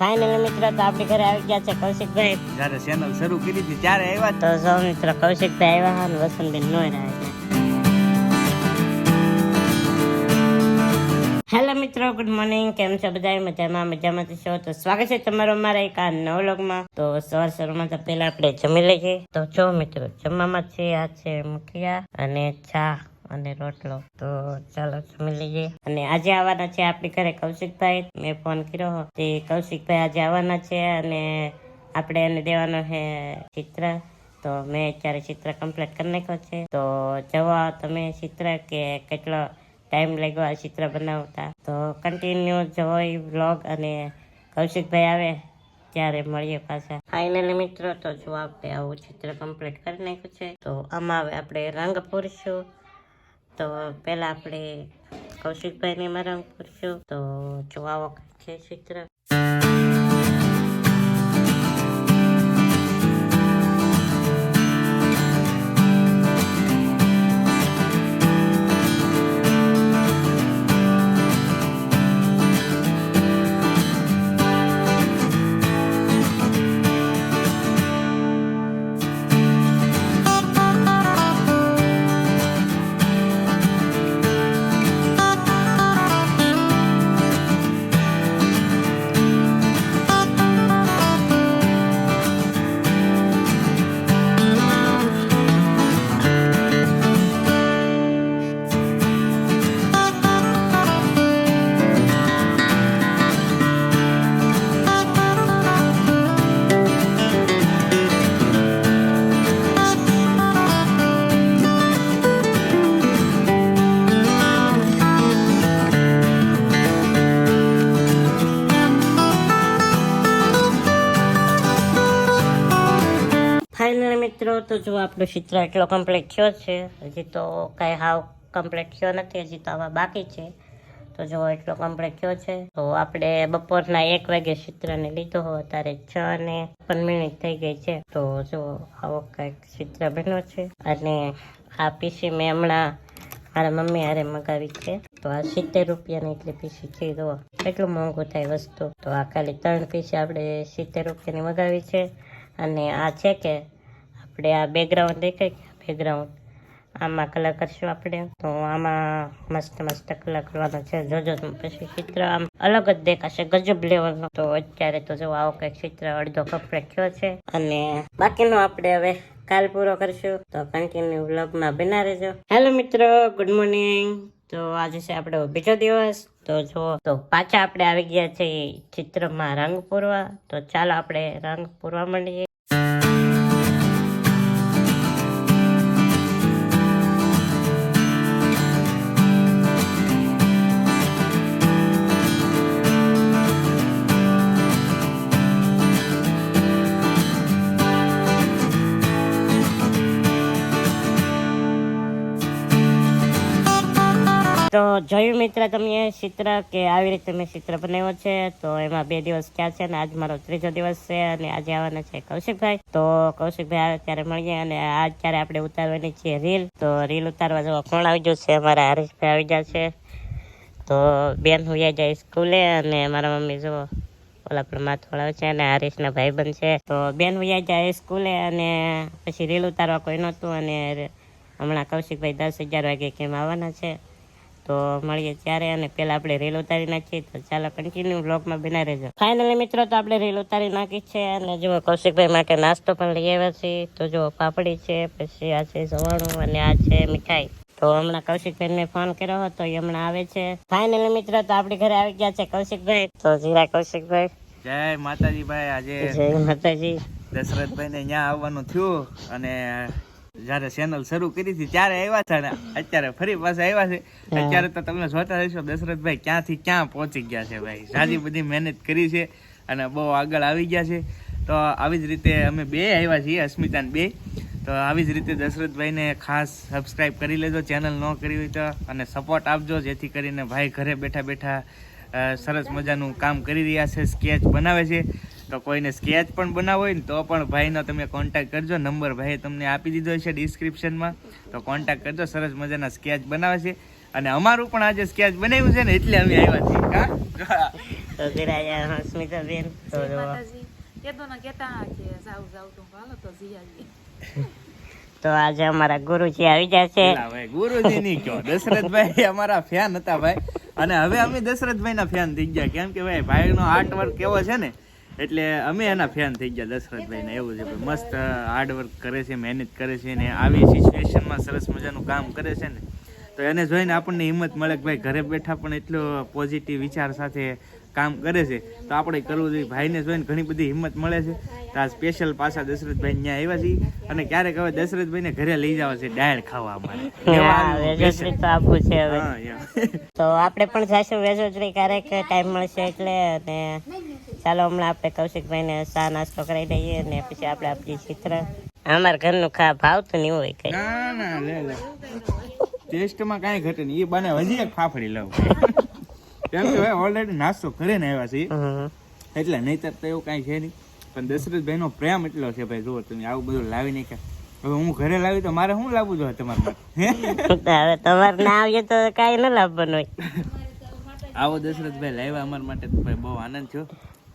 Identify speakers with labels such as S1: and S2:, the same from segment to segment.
S1: Finally મિત્રો તો આપણે ઘરે આવી ગયા છે કૌશિકભાઈ.
S2: જ્યારે ચેનલ શરૂ કરી હતી ત્યારે આવ્યા
S1: તો સૌ મિત્રો કૌશિકભાઈ આવ્યા અને વસંતબેન નો રહ્યા છે. હેલો મિત્રો ગુડ મોર્નિંગ કેમ છો બધા મજામાં મજામાં છો? તો સ્વાગત છે તમારો મારા એક આ નવ લોગમાં તો સવાર સવારમાં તો પહેલા આપણે જમી લઈએ. તો જો મિત્રો જમવામાં છે આ છે મુખિયા અને ચા. અને રોટલો. તો ચાલો જમી લઈએ. અને આજે આવવાના છે આપણી ઘરે કૌશિકભાઈ. મેં ફોન કર્યો તે કૌશિકભાઈ આજે આવવાના છે અને આપણે એને દેવાનો છે ચિત્ર. તો મેં અત્યારે ચિત્ર કમ્પ્લીટ કરી નાખ્યો છે. તો જવા તમે ચિત્ર કે કેટલો ટાઈમ લાગ્યો આ ચિત્ર બનાવતા. તો કન્ટિન્યુ જોઈ વ્લોગ અને કૌશિકભાઈ આવે ત્યારે મળીએ પાછા. ફાઇનલી મિત્રો, તો જો આપણે આવું ચિત્ર કમ્પ્લીટ કરી નાખ્યું છે. તો આમાં હવે આપણે રંગ પૂરશું. તો પહેલાં આપણે કૌશિકભાઈને એમાં રંગ પૂરશું તો જોવા વખત છે ચિત્ર તો જો આપણો ચિત્ર એટલો કમ્પ્લીટ થયો છે, હજી તો કાંઈ હાવ કમ્પ્લીટ થયો નથી, હજી તો આવા બાકી છે. તો જો એટલો કમ્પ્લીટ થયો છે, તો આપણે બપોરના એક વાગે ચિત્રને લીધો હોય ત્યારે છ ને પંદર મિનિટ થઈ ગઈ છે. તો જો આવો કંઈક ચિત્ર બન્યો છે, અને આ પીસી મેં હમણાં મારા મમ્મી હારે મગાવી છે. તો આ સિત્તેર રૂપિયાની એટલી પીસી છે તો કેટલું મોંઘું થાય વસ્તુ. તો આ ખાલી ત્રણ પીસી આપણે સિત્તેર રૂપિયાની મગાવી છે, અને આ છે કે આપણે આ બેકગ્રાઉન્ડ દેખાય બેકગ્રાઉન્ડ આમાં કલર કરશું આપણે. તો આમાં મસ્ત મસ્ત કલર કરવાનો છે. જોજો પછી ચિત્ર આમ અલગ જ દેખાશે, ગજબ લેવલનો તો અત્યારે તો જો આવો કંઈક ચિત્ર, અડધો કમ્પ્લીટ થયો છે. અને બાકીનો આપણે હવે કાલ પૂરો કરશું. તો કન્ટિન્યુ વ્લોગમાં બના રહેજો. હેલો મિત્રો ગુડ મોર્નિંગ તો આજે છે આપણો બીજો દિવસ. તો જો, તો પાછા આપણે આવી ગયા છે ચિત્રમાં રંગ પૂરવા. તો ચાલો આપણે રંગ પૂરવા માંડીએ. જોયું મિત્ર તમે ચિત્ર કે આવી રીતે મેં ચિત્ર બનાવ્યો છે? તો એમાં બે દિવસ ક્યાં છે ને આજ મારો ત્રીજો દિવસ છે અને આજે આવવાના છે કૌશિકભાઈ. તો કૌશિકભાઈ આવે ત્યારે મળીએ અને આજ ત્યારે આપણે ઉતારવાની છે રીલ, તો રીલ ઉતારવા જવા કોણ આવી ગયું છે? અમારા હરીશભાઈ આવી ગયા છે. તો બેન હું જાય સ્કૂલે અને મારા મમ્મી જુઓ ઓલા પણ માથોળા છે અને હરીશના ભાઈબંધ છે. તો બેન વૈયા જાય સ્કૂલે અને પછી રીલ ઉતારવા કોઈ નહોતું અને હમણાં કૌશિકભાઈ દસ અગિયાર વાગે કેમ આવવાના છે. તો મળીએ ત્યારે અને પેલા આપણે રેલ ઉતારી નાખીએ. તો ચાલો કન્ટિન્યુ બ્લોગમાં બિના રહેજો. ફાઇનલી મિત્રો તો આપણે રેલ ઉતારી નાખી છે અને જો કૌશિકભાઈ માટે નાસ્તો પણ લઈ આવ્યા છીએ તો જો પાપડી છે પછી આ છે સવાણું અને આ છે મીઠાઈ. તો હમણાં કૌશિકભાઈ ને ફોન કર્યો હતો એ હમણાં આવે છે. ફાઇનલી મિત્રો તો આપણી ઘરે આવી ગયા છે કૌશિકભાઈ. તો જીરા કૌશિકભાઈ.
S2: જય માતાજી ભાઈ આજે
S1: જય માતાજી.
S2: દશરથભાઈ ને અહીંયા આવવાનું થયું અને જ્યારે ચેનલ શરૂ કરી હતી ત્યારે આવ્યા છે ને અત્યારે ફરી પાછા આવ્યા છે. અત્યારે તો તમે જોતા રહેશો દશરથભાઈ ક્યાંથી ક્યાં પહોંચી ગયા છે ભાઈ? સાજી બધી મહેનત કરી છે અને બહુ આગળ આવી ગયા છે. તો આવી જ રીતે અમે બે આવ્યા છીએ અસ્મિતાન બે. તો આવી જ રીતે દશરથભાઈને ખાસ સબસ્ક્રાઈબ કરી લેજો ચેનલ ન કરી હોય તો અને સપોર્ટ આપજો જેથી કરીને ભાઈ ઘરે બેઠા બેઠા સરસ મજાનું કામ કરી રહ્યા છે સ્કેચ બનાવે છે. તો કોઈને સ્કેચ પણ બનાવવો હોય ને તો પણ ભાઈનો તમે કોન્ટેક્ટ કરજો. નંબર ભાઈએ તમને આપી દીધો છે ડિસ્ક્રિપ્શનમાં તો કોન્ટેક્ટ કરજો. સરસ મજાના સ્કેચ બનાવે છે. અને અમારું પણ આજે સ્કેચ બનાવ્યું છે ને એટલે અમે આવ્યા છીએ. કા
S1: તો. તો આજે અમારા ગુરુજી આવી જશે
S2: ભાઈ ગુરુજી ની કયો દશરથભાઈ અમારા ફેન હતા ભાઈ. અને હવે અમે દશરથભાઈ ના ફેન થઈ ગયા. કેમ કે ભાઈ ભાઈ નો આર્ટ વર્ક કેવો છે ને? એટલે અમે એના ફેન થઈ ગયા દશરથભાઈ ને એવું છે, ભાઈ મસ્ત હાર્ડવર્ક કરે છે, મહેનત કરે છે ને આવી સિચ્યુએશનમાં સરસ મજાનું કામ કરે છે ને. તો એને જોઈને આપણને હિંમત મળે કે ભાઈ ઘરે બેઠા પણ એટલો પોઝિટિવ વિચાર સાથે કામ કરે છે તો આપણે કરવું જોઈએ. ભાઈને જોઈને ઘણી બધી હિંમત મળે છે. તો આ સ્પેશિયલ પાછા દશરથભાઈ ત્યાં આવ્યા છીએ. અને ક્યારેક હવે દશરથભાઈને ઘરે લઈ જવા છે ડાયર ખાવા અમારે.
S1: તો છે આપણે પણ જઈશું વેજોજરી ક્યારેક ટાઈમ મળશે એટલે અને ચાલો હમણાં આપણે કૌશિકભાઈને ચા નાસ્તો કરાવી દઈએ ને પછી આપણે આપણી ચિત્ર. અમારા ઘરનું ખા ભાવતું નહીં હોય કઈ.
S2: ના ના લે લે. ટેસ્ટમાં કાંઈ ઘટે નહીં. એ બને હજી એક ફાફડી લઉં. કેમ કે ભાઈ ઓલરેડી નાસ્તો કરીને આવ્યા છીએ. એટલે નહીતર તો એવું કાંઈ છે નહીં. પણ દશરથભાઈ નો પ્રેમ એટલો છે ભાઈ જુઓ તમે આવું બધું લાવી નહીં હવે હું ઘરે લાવી તો મારે શું લાવવું જોઈએ તમારે?
S1: હવે તમારે ના આવીએ તો કાંઈ ન લાવવાનું હોય.
S2: આવો દશરથભાઈ લાવ્યા અમારા માટે તો ભાઈ બહુ આનંદ થયો.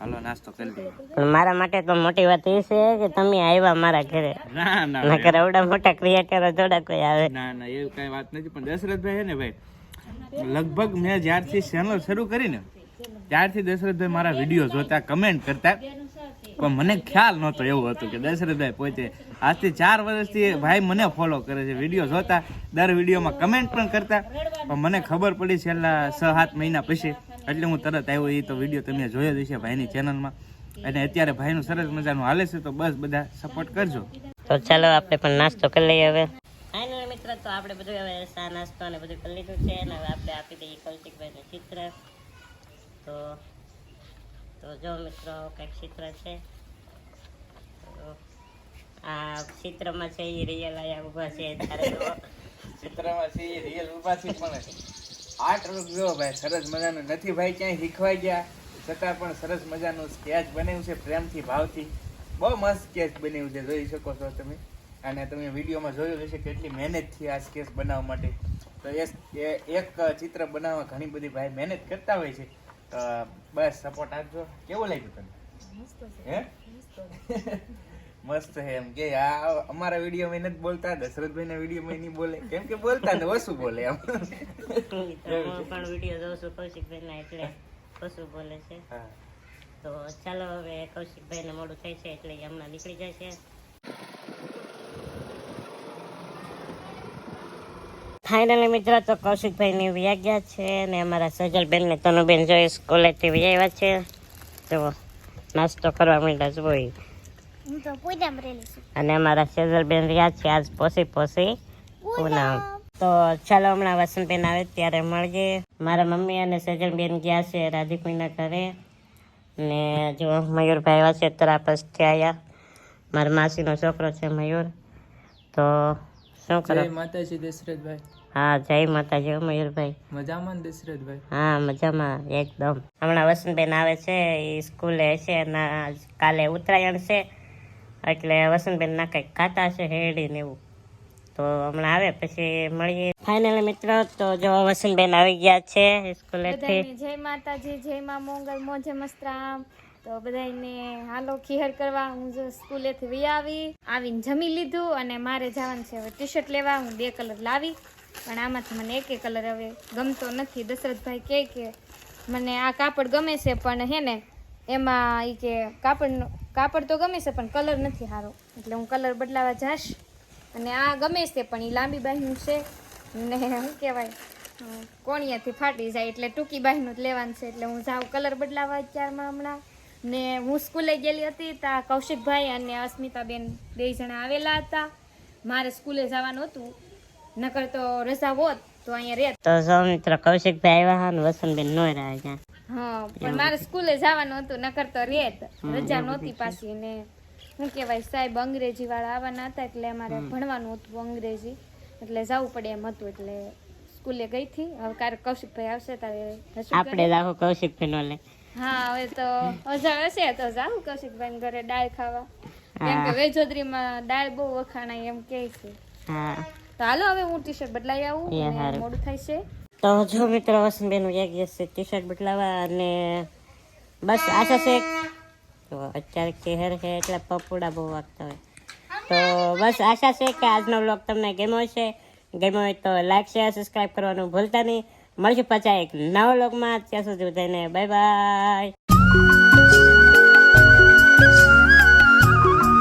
S2: હાલો નાસ્તો કરી
S1: દઈએ મારા માટે તો મોટી વાત એ છે કે તમે આવ્યા મારા ઘરે.
S2: ના ના
S1: નકર અવડા મોટા ક્રિએટરો જોડા કોઈ આવે.
S2: ના ના એવું કઈ વાત નથી પણ દશરથભાઈ છે ને ભાઈ લગભગ મેં જ્યારથી ચેનલ શરૂ કરીને, ત્યારથી દશરથભાઈ મારા વીડિયો જોતા કમેન્ટ કરતા, પણ મને ખ્યાલ નહોતો એવું હતું કે દશરથભાઈ પોતે આજથી ચાર વર્ષથી ભાઈ મને ફોલો કરે છે વીડિયો જોતા, દર વિડીયોમાં કમેન્ટ પણ કરતા, પણ મને ખબર પડી છેલ્લા છ, સાત મહિના પછી. એટલે હું તરત આવ્યો એ તો વીડિયો તમે જોયો જ છે ભાઈની ચેનલમાં અને અત્યારે ભાઈનું સરસ મજાનું હાલે છે, તો બસ બધા સપોર્ટ કરજો.
S1: તો ચાલો આપણે પણ નાસ્તો કરી લઈએ હવે. ફાઇનલ તો આપણે બધું હવે ચા, નાસ્તો અને બધું કરી લીધું છે અને હવે આપણે આપી દઈએ કૌશિકભાઈને ચિત્ર. તો તો જો મિત્રો કંઈક ચિત્ર છે. આ ચિત્રમાં છે એ રિયલ આયા ઊભા છે
S2: ચિત્રમાં છે એ રિયલ ઊભા છે પણ આર્ટ રૂપ જો ભાઈ, સરસ મજાનું. નથી ભાઈ ક્યાંય શીખવાઈ ગયા, છતાં પણ સરસ મજાનું સ્કેચ બન્યું છે, પ્રેમથી, ભાવથી. બહુ મસ્ત સ્કેચ બન્યું છે, જોઈ શકો છો તમે. અને તમે વિડીયોમાં જોયું હશે કેટલી મહેનતથી આ સ્કેચ બનાવવા માટે. તો એ એક ચિત્ર બનાવવા ઘણી બધી ભાઈ મહેનત કરતા હોય છે. તો બસ સપોર્ટ આપજો. કેવું લાગ્યું તમને હે? મસ્ત છે. એમ કે આ અમારા વિડીયોમાં નથી બોલતા દશરથભાઈના વિડીયોમાં નહીં બોલે. કેમ કે બોલતા ને ઓછું બોલે એમ.
S1: પણ વીડિયો જોઉં છું કૌશિકભાઈના એટલે કશું બોલે છે. તો ચાલો હવે કૌશિકભાઈને મોડું થાય છે એટલે હમણાં નીકળી જાય છે. ફાઇનલી મિત્રો તો કૌશિકભાઈની વ્યા ગયા છે ને અમારા સજલબેન ને તનુબેન જોઈ સ્કૂલેથી વ્યા આવ્યા છે. તો નાસ્તો કરવા માંડ્યા જ હોય અને અમારા સજલબેન રહ્યા છે આજ પોસી પોસી પૂના તો ચાલો હમણાં વસંતબેન આવે ત્યારે મળીએ. મારા મમ્મી અને સજલબેન ગયા છે રાધિકુઈના ઘરે. ને જો મયુરભાઈ આવ્યા છે તરાપસથી આવ્યા. મારા માસીનો છોકરો છે મયુર. તો શું કરો?
S3: જય માતાજી દશરથભાઈ.
S1: હા જય માતાજી મયુરભાઈ.
S3: મજામાં દશરથભાઈ?
S1: હા મજામાં એકદમ. હમણાં વસંતબેન આવે છે એ સ્કૂલે છે અને કાલે ઉત્તરાયણ છે એટલે વસંતબેન ના કંઈક ખાતા છે હેડી ને એવું. તો હમણાં આવે પછી મળીએ. ફાઇનલ મિત્રો તો જો વસંતબેન આવી ગયા છે સ્કૂલેથી.
S4: જય માતાજી જય મા મોંગલ મોજે મસ્તરામ તો બધાને હાલો ખીહર કરવા હું જો સ્કૂલેથી વી આવી. આવીને જમી લીધું અને મારે જવાનું છે હવે ટી શર્ટ લેવા. હું બે કલર લાવી. પણ આમાંથી મને એકે કલર હવે ગમતો નથી. દશરથભાઈ કહે કે મને આ કાપડ ગમે છે, પણ હે ને એમાં એ કે કાપડનો, કાપડ તો ગમે છે, પણ કલર નથી સારો એટલે હું કલર બદલાવા જાશ. અને આ ગમે છે, પણ એ લાંબી બાહીનું છે. ને શું કહેવાય? કોણિયાથી ફાટી જાય એટલે ટૂંકી બાહીનું જ લેવાનું છે. એટલે હું જાઉં કલર બદલાવા અત્યારમાં હમણાં. ને હું સ્કૂલે ગયેલી હતી ત્યાં કૌશિકભાઈ અને અસ્મિતાબેન બે જણા આવેલા હતા. મારે સ્કૂલે જવાનું હતું. નકર તો રજા હોત તો અહીંયા રહેત.
S1: તો સૌ મિત્ર કૌશિકભાઈ આવ્યા અને વસંતબેન નો રહ્યા ત્યાં
S4: હા પણ મારે સ્કૂલે જવાનું હતું નકર તો રેત રજા નહોતી પાછી ને શું કહેવાય સાહેબ અંગ્રેજી વાળા આવવાના હતા એટલે અમારે ભણવાનું હતું અંગ્રેજી. એટલે જવું પડે એમ હતું એટલે સ્કૂલે ગઈ હતી. હવે ક્યારેક કૌશિકભાઈ આવશે ત્યારે
S1: આપણે જ કૌશિકભાઈ નો લે.
S4: હા હવે તો અજાળ હશે તો જાઉં કૌશિકભાઈ ઘરે દાળ ખાવા. કેમ કે વેજોદરીમાં દાળ બહુ વખાણાય એમ કે છે. તો હાલો હવે હું ટી શર્ટ બદલાઈ આવું મોડું થાય છે.
S1: તો જો મિત્રો વસંતબેન એક ગયા છે ટી શર્ટ બદલાવા અને બસ આશા છે તો અત્યારે કેહર છે એટલે પપોડા બહુ વાગતા હોય. તો બસ આશા છે કે આજનો બ્લોગ તમને ગમ્યો છે ગમ્યો હોય તો લાઈક શેર સબસ્ક્રાઈબ કરવાનું ભૂલતા નહીં. મળીશું પાછા એક નવા લોકમાં ત્યાં સુધી બધાને બાય બાય